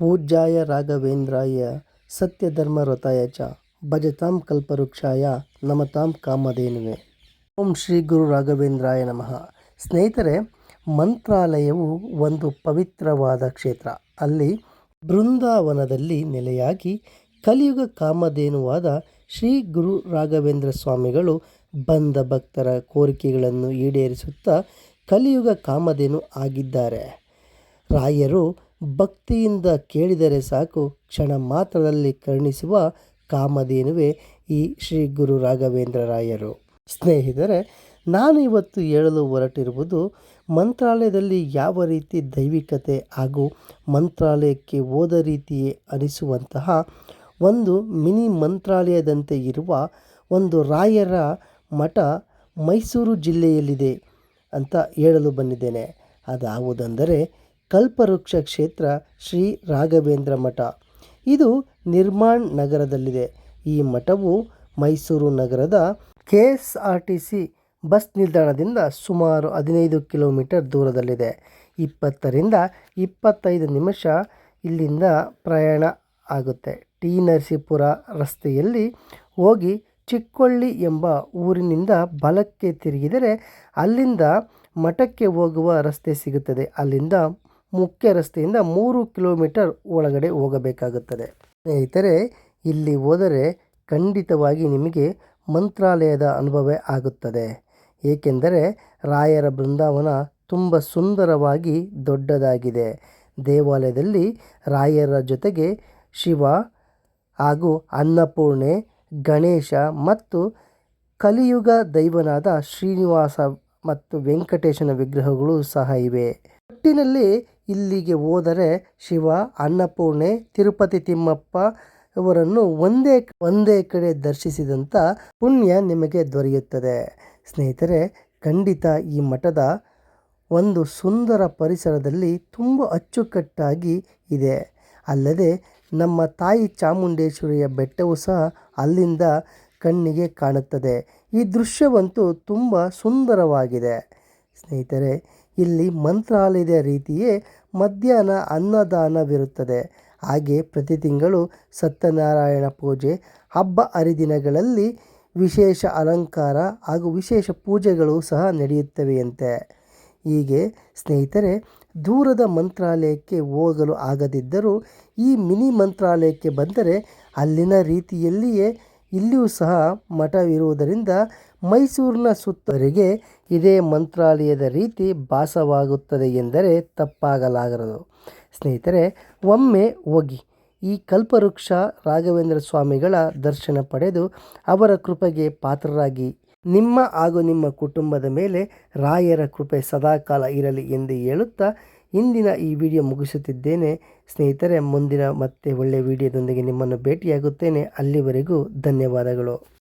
ಪೂಜ್ಯಾಯ ರಾಘವೇಂದ್ರಾಯ ಸತ್ಯಧರ್ಮರತಾಯ ಚ ಭಜತಾಂ ಕಲ್ಪವೃಕ್ಷಾಯ ನಮತಾಂ ಕಾಮಧೇನುವೆ. ಓಂ ಶ್ರೀ ಗುರು ರಾಘವೇಂದ್ರಾಯ ನಮಃ. ಸ್ನೇಹಿತರೆ, ಮಂತ್ರಾಲಯವು ಒಂದು ಪವಿತ್ರವಾದ ಕ್ಷೇತ್ರ. ಅಲ್ಲಿ ಬೃಂದಾವನದಲ್ಲಿ ನೆಲೆಯಾಗಿ ಕಲಿಯುಗ ಕಾಮಧೇನುವಾದ ಶ್ರೀ ಗುರು ರಾಘವೇಂದ್ರ ಸ್ವಾಮಿಗಳು ಬಂದ ಭಕ್ತರ ಕೋರಿಕೆಗಳನ್ನು ಈಡೇರಿಸುತ್ತಾ ಕಲಿಯುಗ ಕಾಮಧೇನು ಆಗಿದ್ದಾರೆ. ರಾಯರು ಭಕ್ತಿಯಿಂದ ಕೇಳಿದರೆ ಸಾಕು, ಕ್ಷಣ ಮಾತ್ರದಲ್ಲಿ ಕರುಣಿಸುವ ಕಾಮಧೇನುವೆ ಈ ಶ್ರೀ ಗುರು ರಾಘವೇಂದ್ರ ರಾಯರು. ಸ್ನೇಹಿತರೆ, ನಾನು ಇವತ್ತು ಹೇಳಲು ಹೊರಟಿರುವುದು ಮಂತ್ರಾಲಯದಲ್ಲಿ ಯಾವ ರೀತಿ ದೈವಿಕತೆ ಹಾಗೂ ಮಂತ್ರಾಲಯಕ್ಕೆ ಹೋದ ರೀತಿಯೇ ಅನಿಸುವಂತಹ ಒಂದು ಮಿನಿ ಮಂತ್ರಾಲಯದಂತೆ ಇರುವ ಒಂದು ರಾಯರ ಮಠ ಮೈಸೂರು ಜಿಲ್ಲೆಯಲ್ಲಿದೆ ಅಂತ ಹೇಳಲು ಬಂದಿದ್ದೇನೆ. ಅದಾವುದೆಂದರೆ ಕಲ್ಪವೃಕ್ಷ ಕ್ಷೇತ್ರ ಶ್ರೀ ರಾಘವೇಂದ್ರ ಮಠ. ಇದು ನಿರ್ಮಾಣ್ ನಗರದಲ್ಲಿದೆ. ಈ ಮಠವು ಮೈಸೂರು ನಗರದ K S R T C bus ನಿಲ್ದಾಣದಿಂದ ಸುಮಾರು ಹದಿನೈದು ಕಿಲೋಮೀಟರ್ ದೂರದಲ್ಲಿದೆ. ಇಪ್ಪತ್ತರಿಂದ ಇಪ್ಪತ್ತೈದು ನಿಮಿಷ ಇಲ್ಲಿಂದ ಪ್ರಯಾಣ ಆಗುತ್ತೆ. ಟಿ. ನರಸೀಪುರ ರಸ್ತೆಯಲ್ಲಿ ಹೋಗಿ ಚಿಕ್ಕೊಳ್ಳಿ ಎಂಬ ಊರಿನಿಂದ ಬಲಕ್ಕೆ ತಿರುಗಿದರೆ ಅಲ್ಲಿಂದ ಮಠಕ್ಕೆ ಹೋಗುವ ರಸ್ತೆ ಸಿಗುತ್ತದೆ. ಅಲ್ಲಿಂದ ಮುಖ್ಯ ರಸ್ತೆಯಿಂದ ಮೂರು ಕಿಲೋಮೀಟರ್ ಒಳಗಡೆ ಹೋಗಬೇಕಾಗುತ್ತದೆ. ಸ್ನೇಹಿತರೆ, ಇಲ್ಲಿ ಹೋದರೆ ಖಂಡಿತವಾಗಿ ನಿಮಗೆ ಮಂತ್ರಾಲಯದ ಅನುಭವ ಆಗುತ್ತದೆ. ಏಕೆಂದರೆ, ರಾಯರ ಬೃಂದಾವನ ತುಂಬ ಸುಂದರವಾಗಿ ದೊಡ್ಡದಾಗಿದೆ. ದೇವಾಲಯದಲ್ಲಿ ರಾಯರ ಜೊತೆಗೆ ಶಿವ ಹಾಗೂ ಅನ್ನಪೂರ್ಣೆ, ಗಣೇಶ ಮತ್ತು ಕಲಿಯುಗ ದೈವನಾದ ಶ್ರೀನಿವಾಸ ಮತ್ತು ವೆಂಕಟೇಶನ ವಿಗ್ರಹಗಳು ಸಹ ಇವೆ. ಒಟ್ಟಿನಲ್ಲಿ ಇಲ್ಲಿಗೆ ಹೋದರೆ ಶಿವ, ಅನ್ನಪೂರ್ಣೆ, ತಿರುಪತಿ ತಿಮ್ಮಪ್ಪ ಇವರನ್ನು ಒಂದೇ ಒಂದೇ ಕಡೆ ದರ್ಶಿಸಿದಂಥ ಪುಣ್ಯ ನಿಮಗೆ ದೊರೆಯುತ್ತದೆ. ಸ್ನೇಹಿತರೆ, ಖಂಡಿತ ಈ ಮಠದ ಒಂದು ಸುಂದರ ಪರಿಸರದಲ್ಲಿ ತುಂಬ ಅಚ್ಚುಕಟ್ಟಾಗಿ ಇದೆ. ಅಲ್ಲದೆ ನಮ್ಮ ತಾಯಿ ಚಾಮುಂಡೇಶ್ವರಿಯ ಬೆಟ್ಟವು ಸಹ ಅಲ್ಲಿಂದ ಕಣ್ಣಿಗೆ ಕಾಣುತ್ತದೆ. ಈ ದೃಶ್ಯವಂತೂ ತುಂಬ ಸುಂದರವಾಗಿದೆ. ಸ್ನೇಹಿತರೆ ಇಲ್ಲಿ ಮಂತ್ರಾಲಯದ ರೀತಿಯೇ ಮಧ್ಯಾಹ್ನ ಅನ್ನದಾನವಿರುತ್ತದೆ. ಹಾಗೆ ಪ್ರತಿ ತಿಂಗಳು ಸತ್ಯನಾರಾಯಣ ಪೂಜೆ, ಹಬ್ಬ ಹರಿದಿನಗಳಲ್ಲಿ ವಿಶೇಷ ಅಲಂಕಾರ ಹಾಗೂ ವಿಶೇಷ ಪೂಜೆಗಳು ಸಹ ನಡೆಯುತ್ತವೆಯಂತೆ. ಹೀಗೆ ಸ್ನೇಹಿತರೆ, ದೂರದ ಮಂತ್ರಾಲಯಕ್ಕೆ ಹೋಗಲು ಆಗದಿದ್ದರೂ ಈ ಮಿನಿ ಮಂತ್ರಾಲಯಕ್ಕೆ ಬಂದರೆ ಅಲ್ಲಿನ ರೀತಿಯಲ್ಲಿಯೇ ಇಲ್ಲಿಯೂ ಸಹ ಮಠವಿರುವುದರಿಂದ ಮೈಸೂರಿನ ಸುತ್ತರಿಗೆ ಇದೇ ಮಂತ್ರಾಲಯದ ರೀತಿ ಭಾಸವಾಗುತ್ತದೆ ಎಂದರೆ ತಪ್ಪಾಗಲಾಗದು ಸ್ನೇಹಿತರೆ, ಒಮ್ಮೆ ಹೋಗಿ ಈ ಕಲ್ಪವೃಕ್ಷ ರಾಘವೇಂದ್ರ ಸ್ವಾಮಿಗಳ ದರ್ಶನ ಪಡೆದು ಅವರ ಕೃಪೆಗೆ ಪಾತ್ರರಾಗಿ ನಿಮ್ಮ ಹಾಗೂ ನಿಮ್ಮ ಕುಟುಂಬದ ಮೇಲೆ ರಾಯರ ಕೃಪೆ ಸದಾಕಾಲ ಇರಲಿ ಎಂದು ಹೇಳುತ್ತಾ ಇಂದಿನ ಈ ವಿಡಿಯೋ ಮುಗಿಸುತ್ತಿದ್ದೇನೆ. ಸ್ನೇಹಿತರೆ, ಮುಂದಿನ ಮತ್ತೆ ಒಳ್ಳೆಯ ವಿಡಿಯೋದೊಂದಿಗೆ ನಿಮ್ಮನ್ನು ಭೇಟಿಯಾಗುತ್ತೇನೆ. ಅಲ್ಲಿವರೆಗೂ ಧನ್ಯವಾದಗಳು.